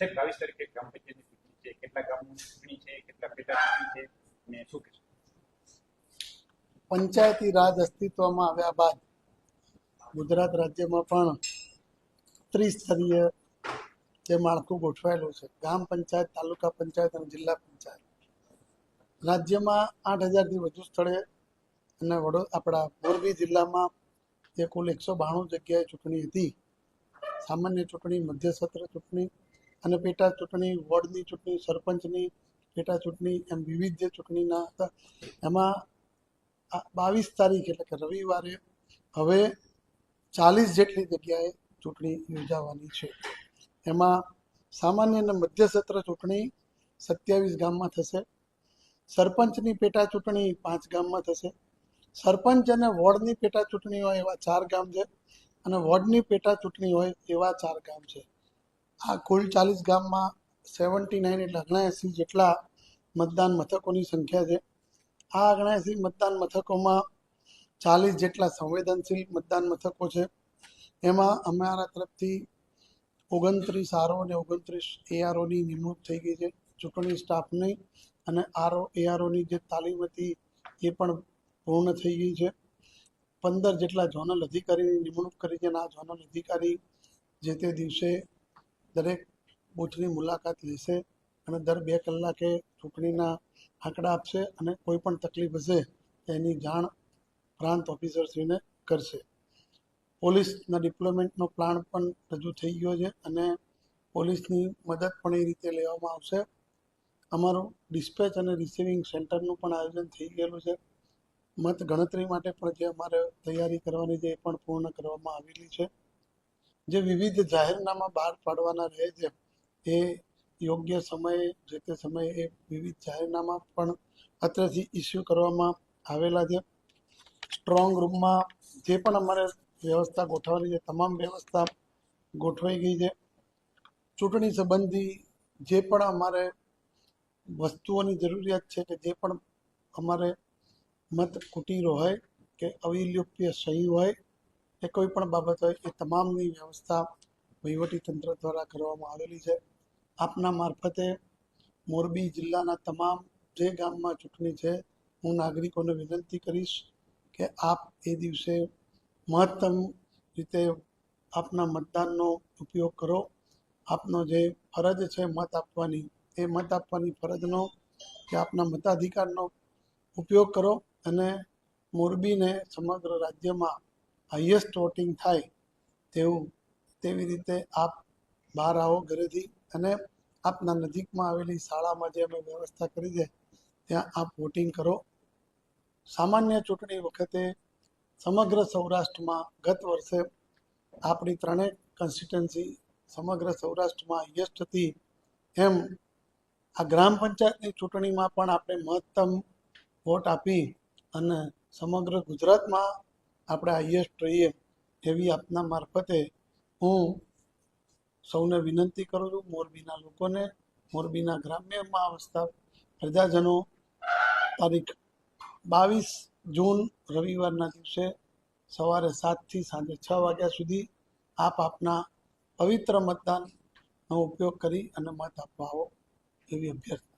છેક બાવીસ તારીખે ગ્રામ પંચાયતની ચૂંટણી છે. કેટલા ગામની ચૂંટણી છે? કેટલા પેટા ચૂંટણી છે? ને શું કહેશો? પંચાયતી રાજ અસ્તિત્વમાં આવ્યા બાદ ગુજરાત રાજ્યમાં પણ ત્રિસ્તરીય જે માળખું ગોઠવાયેલું છે. ગામ પંચાયત, તાલુકા પંચાયત અને જિલ્લા પંચાયત. રાજ્યમાં આઠ હજારથી વધુ સ્થળે અને વડો, આપણા મોરબી જિલ્લામાં જે કુલ એકસો બાણું જગ્યાએ ચૂંટણી હતી. સામાન્ય ચૂંટણી મધ્ય સત્ર ચૂંટણી અને પેટા ચૂંટણી વોર્ડની ચૂંટણી, સરપંચની પેટા ચૂંટણી, એમ વિવિધ જે ચૂંટણીના હતા, એમાં બાવીસ તારીખ એટલે કે રવિવારે હવે ચાલીસ જેટલી જગ્યાએ ચૂંટણી યોજાવાની છે. એમાં સામાન્ય અને મધ્ય સત્ર ચૂંટણી સત્યાવીસ ગામમાં થશે, સરપંચની પેટા ચૂંટણી પાંચ ગામમાં થશે, સરપંચ અને વોર્ડની પેટા ચૂંટણી હોય એવા ચાર ગામ છે અને વોર્ડની પેટા ચૂંટણી હોય એવા ચાર ગામ છે. આ કુલ ચાલીસ ગામમાં સેવન્ટી નાઇન એટલે ઓગણએંસી જેટલા મતદાન મથકોની સંખ્યા છે. આ ઓગણએંસી મતદાન મથકોમાં ચાલીસ જેટલા સંવેદનશીલ મતદાન મથકો છે. એમાં અમારા તરફથી ઓગણત્રીસ આરઓ અને ઓગણત્રીસ એઆરઓની નિમણૂક થઈ ગઈ છે. ચૂંટણી સ્ટાફની અને આરઓ એઆરઓની જે તાલીમ હતી એ પણ પૂર્ણ થઈ ગઈ છે. પંદર જેટલા ઝોનલ અધિકારીની નિમણૂક કરી છે અને આ ઝોનલ અધિકારી જે તે દિવસે દરેક બૂથની મુલાકાત લેશે અને દર બે કલાકે ચૂંટણીના આંકડા આપશે અને કોઈ પણ તકલીફ હશે તેની જાણ પ્રાંત ઓફિસરશ્રીને કરશે. પોલીસના ડિપ્લોયમેન્ટનો પ્લાન પણ રજૂ થઈ ગયો છે અને પોલીસની મદદ પણ એ રીતે લેવામાં આવશે. અમારું ડિસ્પેચ અને રિસીવિંગ સેન્ટરનું પણ આયોજન થઈ ગયેલું છે. મત ગણતરી માટે પણ જે અમારે તૈયારી કરવાની છે એ પણ પૂર્ણ કરવામાં આવેલી છે. જે વિવિધ જાહેરનામા બહાર પાડવાના રહે છે, એ યોગ્ય સમયે, જે તે સમયે એ વિવિધ જાહેરનામા પણ અત્રેથી ઇસ્યુ કરવામાં આવેલા છે. સ્ટ્રોંગ રૂમમાં જે પણ અમારે વ્યવસ્થા ગોઠવવાની છે, તમામ વ્યવસ્થા ગોઠવાઈ ગઈ છે. ચૂંટણી સંબંધી જે પણ અમારે વસ્તુઓની જરૂરિયાત છે કે જે પણ અમારે મત કુટીરો હોય કે અવિલોપ્ય સહી હોય કે કોઈ પણ બાબત હોય એ તમામની વ્યવસ્થા વહીવટી તંત્ર દ્વારા કરવામાં આવેલી છે. આપના મારફતે મોરબી જિલ્લાના તમામ જે ગામમાં ચૂંટણી છે, હું નાગરિકોને વિનંતી કરીશ કે આપ એ દિવસે મહત્તમ રીતે આપના મતદાનનો ઉપયોગ કરો. આપનો જે ફરજ છે મત આપવાની, એ મત આપવાની ફરજનો કે આપના મતાધિકારનો ઉપયોગ કરો અને મોરબીને સમગ્ર રાજ્યમાં હાઈએસ્ટ વોટિંગ થાય, તેવું, તેવી રીતે આપ બહાર આવો ઘરેથી અને આપના નજીકમાં આવેલી શાળામાં જે અમે વ્યવસ્થા કરી છે, ત્યાં આપ વોટિંગ કરો. સામાન્ય ચૂંટણી વખતે સમગ્ર સૌરાષ્ટ્રમાં ગત વર્ષે આપણી ત્રણેય કન્સ્ટિટ્યુન્સી સમગ્ર સૌરાષ્ટ્રમાં હાઈએસ્ટ હતી. એમ આ ગ્રામ પંચાયતની ચૂંટણીમાં પણ આપણે મહત્તમ વોટ આપી અને સમગ્ર ગુજરાતમાં આપણે હાઈએસ્ટ રહીએ એવી આપના મારફતે હું સૌને વિનંતી કરું છું, મોરબીના લોકોને, મોરબીના ગ્રામ્યમાં વસતા પ્રજાજનો. તારીખ બાવીસ જૂન રવિવારના દિવસે સવારે સાતથી સાંજે છ વાગ્યા સુધી આપ આપના પવિત્ર મતદાનનો ઉપયોગ કરી અને મત આપવા આવો એવી અભ્યર્થના